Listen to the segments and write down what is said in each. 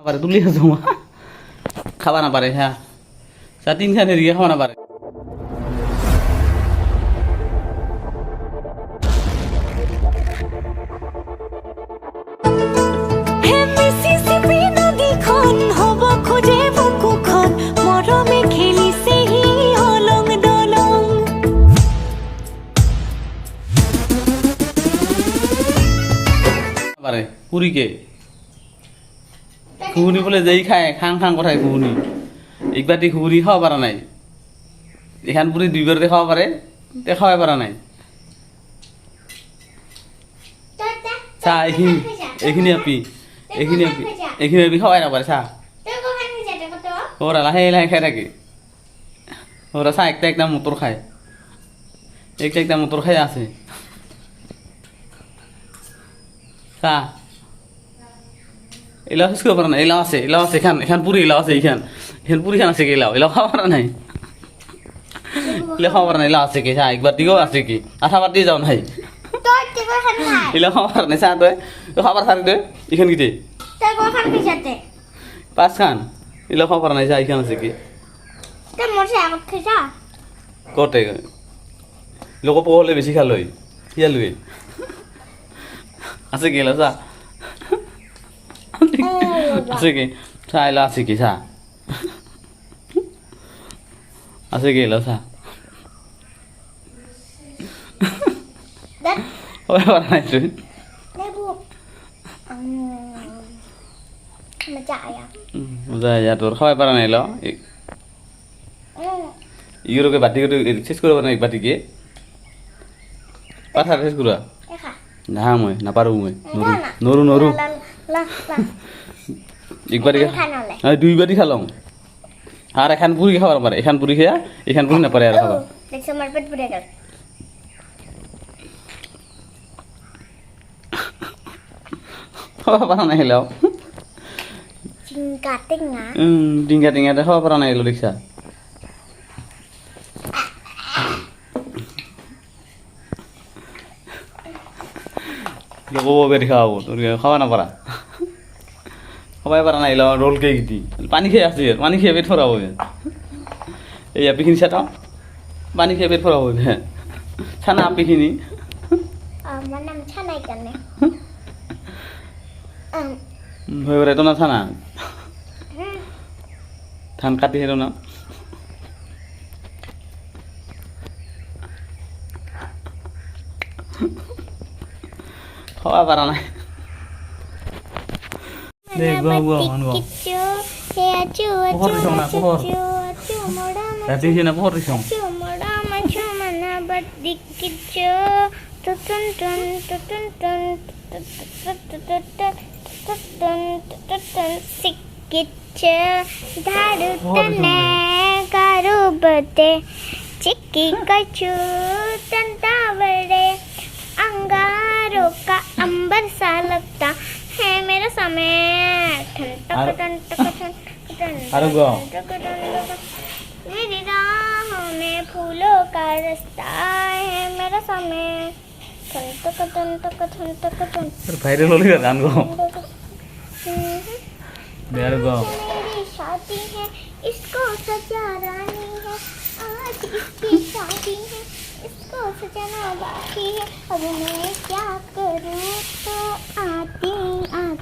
পারে তুলি জমা খাবা না পারে হ্যাঁ। চা তিনখান এদিকে খাওয়া না পারে। মিছিছিপি ঘুগুনি বলে যেই খায় খাং খাং কথায় ঘুগুনি। একবারটি ঘুগুনি খাওয়া পারা নাই। এখান পুরি দুইবারতে খাওয়া পারে তে খাওয়াই পারা নাই। চা, এইখিনি এইখিনি আপি এইখিনি আপি এইখিনি আপি খাওয়াই না পারে চা ওরা লাহে লাহে খাই থাকে। ওরা চা, একটা একটা মটর খায়। একটা একটা মটর খাই আছে। চা এলাও শেষ করব না এলাও আছে এলাও আছে এখান এখান পুরি এলাও আছে এখান এখান পুরি খান আছে কি এলাও এলাও খাওয়া নাই এলাও খাওয়া নাই এলাও আছে কি চা একবার দিকেও আছে কি আঠা বাদ দিয়ে যাও নাই এলাও খাওয়া নাই খাওয়া পারা থাকি তই এখান কি পাঁচ খান এলাও খাওয়া নাই চা এখান আছে কি কতে লোক পহলে বেশি খালই ইয়ালুই আছে কি এলাও চা আছে কি? চা এলাও আছে কি চা? আছে কি চা? পারা নাই তুই। বুঝা যা তোর খাওয়াই পারা নাই এলাও ইউরোকে বাটি শেষ করব না এক বাটিকে পাঠা শেষ করা না মই নাপাৰো মই। নৰু নৰু নৰু। এক বাটি হয় দুই বাটি খালং আর এখান পুরি খাবার পারে এখান পুরি খেয়া এখান পুরি না পারে আর খাবার। দেখছ আমার পেট পুড়ে গেল। খাওয়া পারা নাই হেলাও চিংকা টিঙা উম ডিঙ্গা ডিঙ্গাতে খাওয়া পারা নাই এলো দেখিছা। লোক বেরি খাওয়াবো তোর খাওয়া না পারা? খাওয়াই পারা নাই রোল কে গিটি পানি খেয়ে আসছে পানি খেয়ে পেট ফরাবো এই আপিখিনি চাটাও পানি খেয়ে পেট ফরাবো হ্যাঁ ছানা আমার নাম কেন হয়ে বেড়াই তো না। ছানা ধান কাটি হেরো না খাওয়া পারা নাই। झाड़ूते चिक्की कचू तंतावड़े अंगारों का अंबर सा लगता मेरा समय ठन टक ठन टक ठन ठन आरो गो। टक ठन टक। मेरी राहों में फूलों का रास्ता है मेरा समय ठन टक ठन टक ठन टक ठन ভাইরাল হলে গান গো हम्म, দে আর গো मेरी शादी है इसको सजा रानी है आज इसकी शादी है इसको सजाना बाकी है अब मैं क्या करूँ तो आती आती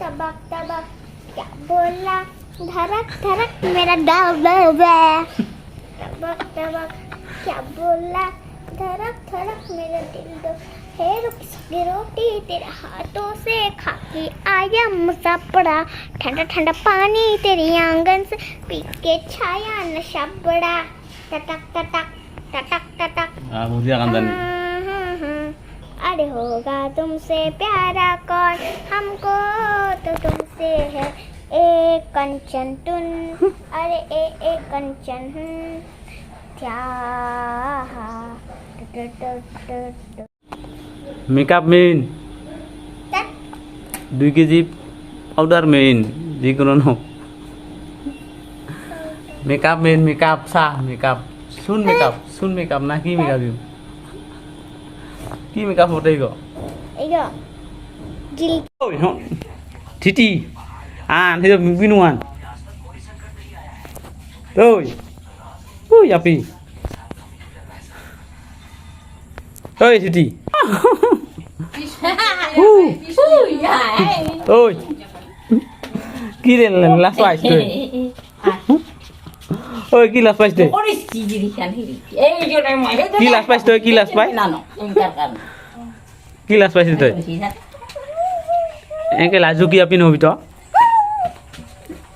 tabak tabak tak bola dharak dharak merah dal bebe tabak tabak tak bola dharak dharak merah dildo hair ups रोटी तेरे हाथों से खा के आया मज़ा पड़ा ठंडा ठंडा पानी तेरी आँगन से पी के छाया नशा बड़ा। टटक टटक टटक टटक। हाँ मुझे आँगन हाँ, हाँ, हाँ। अरे होगा तुमसे प्यारा कौन? हमको तो तुमसे है ए कंचन तुन अरे ए ए कंचन हम्म। क्या? মেকআপ মেইন। দুই কেজি পাউডার মেইন যিকোনো নহওক মেকআপ মেইন মেকআপ চাহ মেকআপ। চুন মেকআপ চুন মেকআপ না কি মেকআপ দিম? কি মেকআপ হতে গ ঠিটি। আন সেই বিনু আন ঐ ওই আপি। ওই ঠিটি। ঐ কি রে লাস পাইছ তুই ঐ কি লাস পাইছ তুই কি লাজ পাইছ তই কি লাজ পাই কি লাজ পাইছ তই এনেকে লাজু কি আপি নহবি তই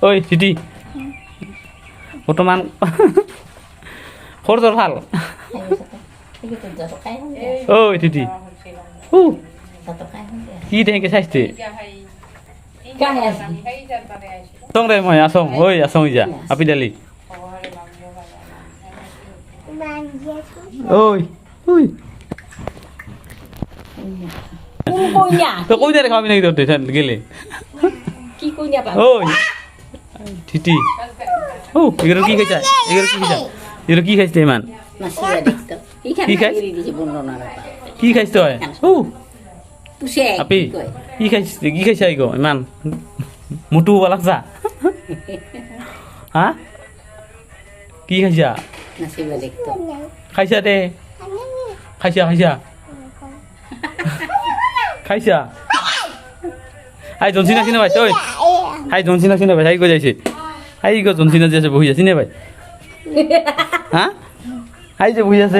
ঐ থিতি বৰ্তমান খৰ তোৰ ভালো ঐ থিতি উ কি তেনেকে চাইছে? আছং দে মই আছং ঐ আছং ইজা আপি দালি। ঐ ঐ। তই কৈ দে দেখাবি নেকি টেনশ্যন গেলে। কি কইনা পা ঐ থিতি ও এগুলো কি খাইছা? এগুলো কি খাইছা? এগুলো কি খাইছে ইমান? কি খাই? কি খাইছ তই? ও আপি কি খাইছ কি খাইছা ইগো ইমান। মুটু লাগছা হা? কি খাইছা? খাইছা দে। খাইছা খাইছা। খাইছা। আই জনচিনা চিনে পাইছ ঐ আই জনচিনা চিনে পাইছ আই গৈ যাইছে। আই গো জনচিনা যে আছে বহি আছে চিনে পাই হা? আই যে বহি আছে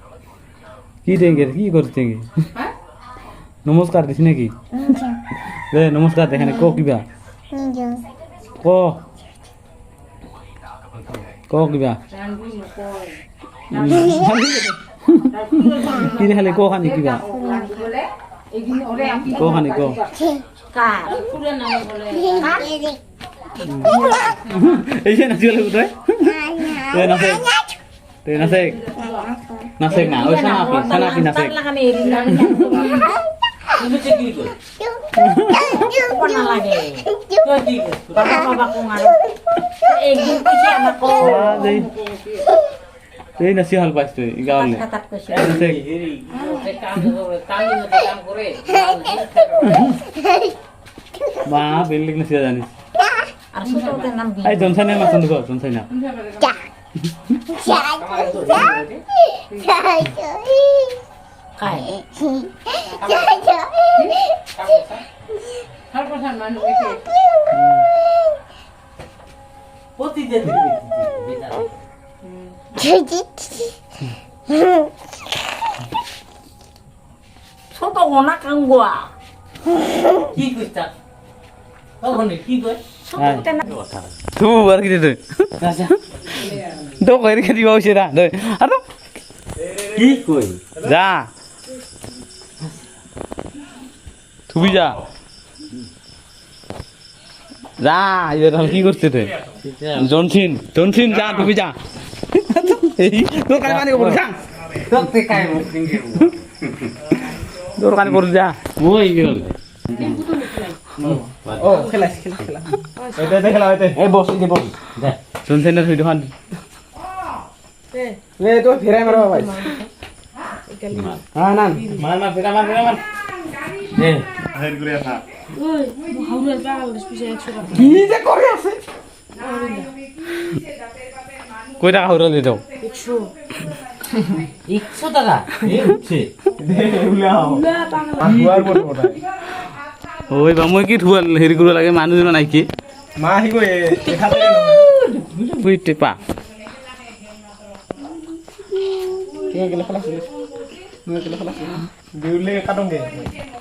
কি দেঙ্গে কি করছে নমস্কার দিস নাকি? দে, নমস্কার দেখানে ক কিবা? ক। ক কিবা? কি দেখালে, ক খানি কিবা? ক খানি ক? এই যে নাচিব লাগিব তই তই নাচে নাচে। নাচে না ওই সানাপি সানাপি নাচে লাগানে এরি না কোন লাগে। বাবা বাবা কো মারো। একদিন কইছে আমাকো দেই। এই নাচি ভালো পাইছ তুই গাঁৱলে। খাতাত কইছে নাচে। বা বেলেগ নাচিব জানিস আর ছোটদের নাম কি এই জনসাইনা মাছ দেখো জনসাইনা ছোট ওনা কাঙ্গুয়া কি কইতা তখন কি কই ছোটদের নাম তু আর কি তুই তো কই রেখে দিবা হইছে দে আর কি? কই? যা। তুই যা। যা এবার কি করছে তুই জনসিন জনসিন যা তুমি যা। এই তোর কানে পানি পড়ে যা। ততে কাই মুখ দিঙ্গে তোর কানে পড়ে যা। ওই গেল ও খেলা খেলা খেলা। এটা দেখলা এটা এই বস এই বস। দে। ভিডিও খান। লে তো ফিরাই মারবা ভাই। হ্যাঁ না মার মার ফেরা মার ফেরা মার দে। কি যে করে আছে? কই টাকা দিও? একশো। ওই বা মই কি ধুয়াল হেৰি কৰিব লাগে মানুহজনৰ নাই কি? মা तुला काढून घ्यायचं